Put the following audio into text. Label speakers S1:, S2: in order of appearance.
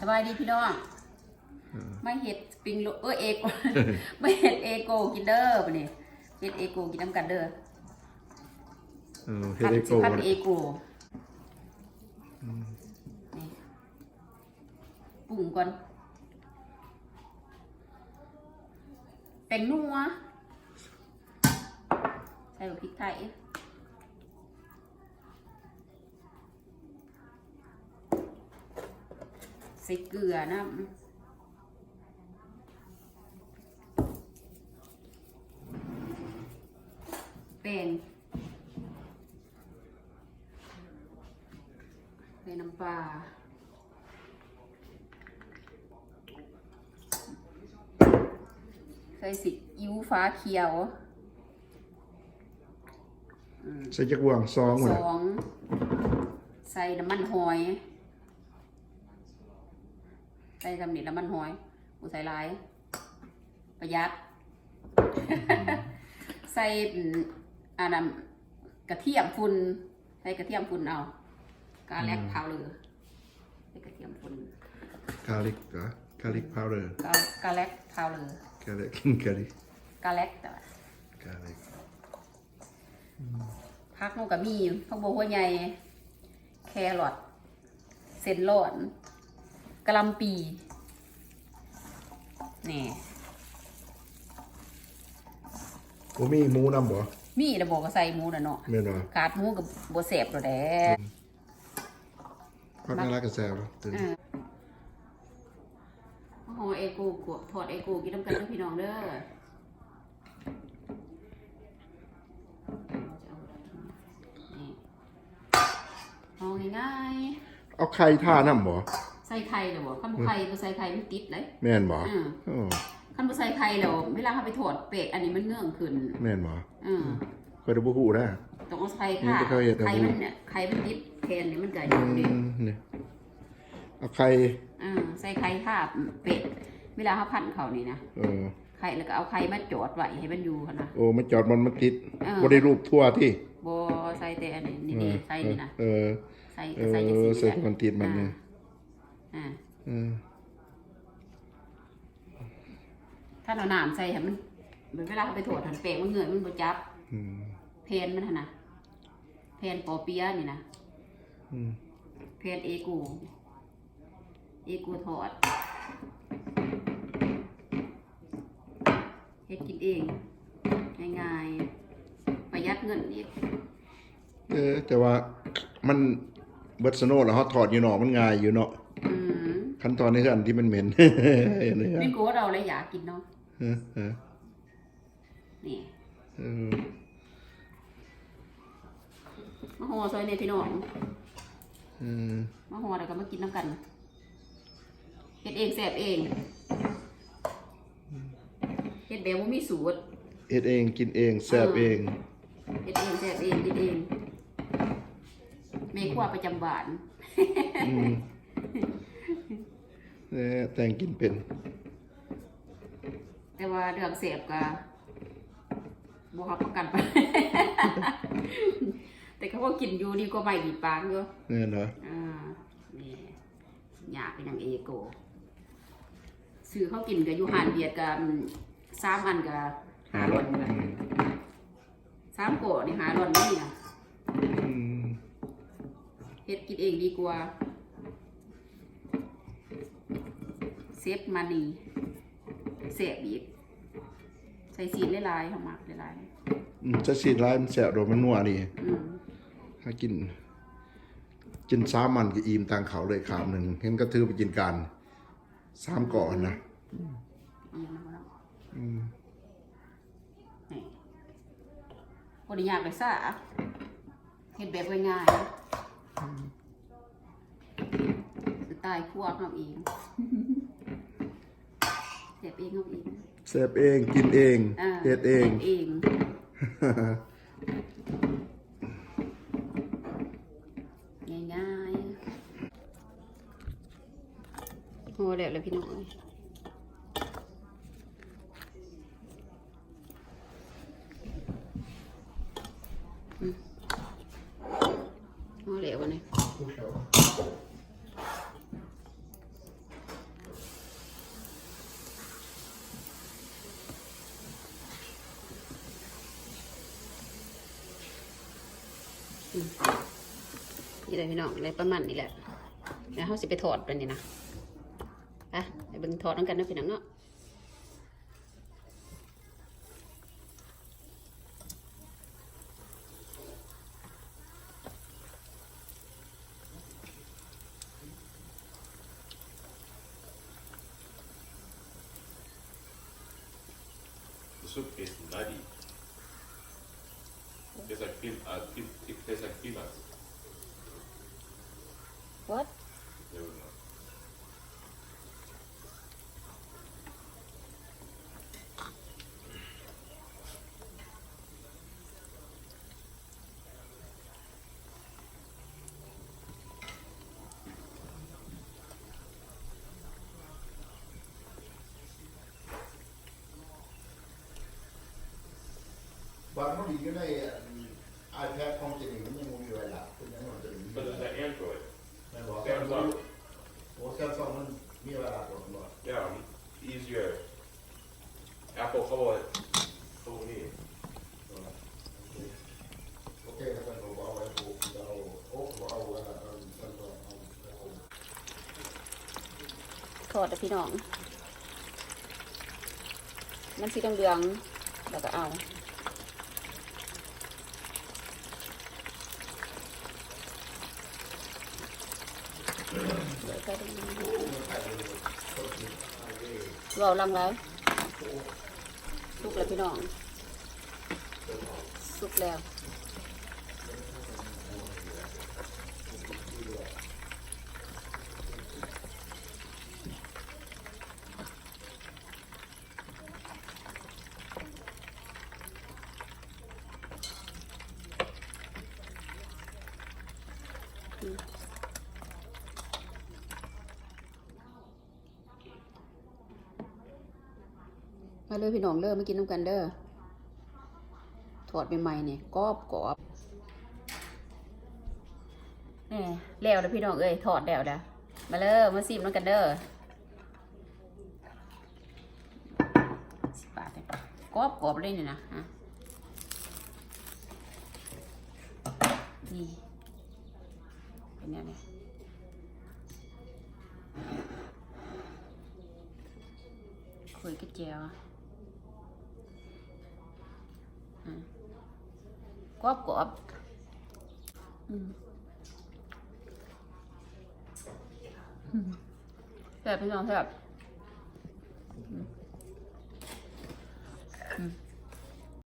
S1: สบายดีพี่น้อง
S2: อืม
S1: ไม่เห็ดสปริงโรลเออเอโกไม่เห็ดเอโกกินเด้อปะนี่เห็ดเอโกกินน้ำกันเด้อ
S2: เออเฮดเอโก
S1: พัด
S2: นะ
S1: เอโกนี่ปรุงก่อนแป้งนัวใส่พริกไทย ใส่เกลือน้ำเป็นเป็นน้ำปลาใส่สิอิ้วฟ้าเขียว
S2: ใส่จักรวางซองหมด
S1: ส
S2: เลย
S1: อง ใส่น้ำมันหอย ใส่ทำนี่น้ำมันหอยอูใส่หลาย ประหยัด ใส่อืมอันนั้นกระเทียมฝุ่นใส่กระเทียมฝุ่นเอากาแลกพาวเลยใส่กระเทียมฝุ่น
S2: กาลิกเหรอกาลิกพาวเดอร์
S1: กากาแลกพาวเลย
S2: กาลิกกาลิก
S1: กาแลกแต่ว่ากา
S2: ลิก
S1: พักมันก็มีพักบัวหัวใหญ่ แครอทเส้นร้อน กะหลำปีนี่
S2: บ่มีหมูนำบ่
S1: มีระบอกก็ใส่หมูน่ะเนาะ
S2: แม่นบ่
S1: ขาดหมูกับบัวแสบตัวแด
S2: พักน่ารักกับแซวเนาะตื่น
S1: อ่าโอ้โหเอกูกวถอดเอกูกินน้ำกันเด้อพี่น้องเด้อนี่เอาง่าย
S2: เอาไข่ท่านำบ่
S1: ๆ ใส่ไข่เลยบ่ขั้นบ่ไข่บ่ใส่ไข่มันติดเลย
S2: แม่นบ่
S1: อืม
S2: โอ้
S1: ขั้นบ่ใส่ไข่แล้วเวลาเขาไปถอดเป็ดอันนี้มันเงื่องขึ้น
S2: แม่นบ่
S1: อืม
S2: เคยได้บ่ฮู้นะ
S1: ต้องเอาไข่
S2: นี่
S1: ค่ะ
S2: ก็เคยเห็นแต่
S1: ไข่
S2: บ่
S1: มันเนี่ยไข่มันติดแทนนี่มันก็อ
S2: อื
S1: ยู่นี่
S2: มนี่เอาไข่
S1: อ่าใส่ไข่ค่ะเป็ดเวลาเขาพันเขานี่นะ
S2: เออ
S1: ไข่แล้วก็เอาไข่มาจอดไว้ให้มันอยู่หั่นนะ
S2: โอ้มันจอดมันมันติด
S1: เออ
S2: บ่ได้รูปทั่วที่
S1: บใส่แต่อันนี้นี่นี่ใส่นี่นะ
S2: เออ
S1: ใส่
S2: เอ
S1: ก็
S2: อ
S1: ใส่จัง
S2: เออ
S1: ซี่
S2: ใส่
S1: แหละ
S2: มันติดมันเนี่ย
S1: อ่า
S2: เออ
S1: ถ้าเราน้ำใส่ให้มันเหมือนเวลาเขาไปถอดหันเปลกมันเหงื่อยมันบ่จับ
S2: อืม
S1: เพนมันหั่นนะเพนปอเปียะนี่นะ
S2: อืม
S1: เพนเอกู เอกูถอดเฮ็ดกินเองง่ายๆประหยัดเงินอีก
S2: เออแต่ว่ามันเบิดสโนว์แล้วเฮาถอดอยู่นอกมันง่ายอยู่เนาะ
S1: อืม
S2: ขั้นตอนในการที่มันเหม็นเนี่ย
S1: นี่กูว่าเราเลยอยากกินเนาะ
S2: เออเออ
S1: นี่
S2: เออ
S1: มาห่อซอยในพี่น้อง
S2: เออ
S1: มาห่อแล้วก็มากินน้ำกันเฮ็ดเองแซ่บเองเฮ็ดแบบว่ามีสูตร
S2: เอ็ดเองกินเองแซ่บเอง
S1: เฮ็ดเองแซ่บเองกินเองแม่ครัวประจำบ้าน
S2: อืมเออ แต่งกินเป็น
S1: แต่ว่าเรื่องเสพก็บ่รับประกันไป แต่เขาก็กินอยู่ดีกว่าไม่ดีปากอยู่
S2: เนี่ยเนาะ
S1: อ่านี่อยากเป็นอย่างเอโกซื้อเขากินกับยูฮานเบียดกับสามอันกับหาหล่อนเลยสามโกะนี่หาหล่อนนี่นะ
S2: อืม
S1: เฮ็ดกินเองดีกว่า เซฟมานีเสียบีบใส่ซีนหลายๆเขามักหลาย
S2: อืมจะสีร้ายมันแซ่บโดนมันนัวนี่
S1: ๆอืม
S2: ถ้ากิน กินสามมันก็อิ่มตังเขาเลยคำหนึ่งเห็นก็ถือไปกินกันสามเกาะนะ
S1: เอาอย่างนั้นก็แล้ว
S2: อืม
S1: นี่บริยากเลยซ่าเฮ็ดแบบง่ายๆสไตล์ครัวของเราเอง เฮ็ดเองของเอง
S2: แซ่บเองกินเอง
S1: อ่า
S2: เฮ็ดเอง
S1: ฮ็ดเอง ง่ายๆโอ้แล้วเลยพี่น้องเอ้ยอืมโอ้แล้ววันนี้ นี่แหละพี่น้องอะไรประมาณนี้แหละแล้วเขาสิไปถอดไปนี่นะไปไปเบิ่งถอดน้ำกันนะพี่น้องเนาะ
S3: The soup tastes nutty. Tastes like peanuts.
S1: what
S2: บางคนดีก็ได้ไอแพดของเจนี่มันยังมีเวลาคุณยังมันจะมี
S3: But it's an Android.
S2: ไม่บอก
S3: Samsung.
S2: โอ้แซมซังมันมีเวลากดบ่
S3: Yeah, easier. Apple เขาบอกเขาบอกนี่
S2: โอเคครับผมเอาไว้ผมจะเอาโอ้ผมเอาเวลาเอาแซมซังเอาเอา
S1: ถอดแต่พี่น้อง มันสีเหลืองๆแล้วก็เอา เดี๋ยวก็ได้เราลังแล้วสุกแล้วพี่น้อง สุกแล้ว มาเลยพี่น้องเด้อมากินน้ำกันเด้อถอดใหม่ๆเนี่ยกรอบกรอบแหน่แล้วแล้วพี่น้องเอ้ยถอดแล้วนะมาเลยมาซิมน้ำกันเด้อสิบบาทเลยกรอบกรอบเลยเนี่ยนะฮะนี่เป็นยังไงคุยกับเจียว กรอบกรอบแซ่บพี่น้องแซ่บ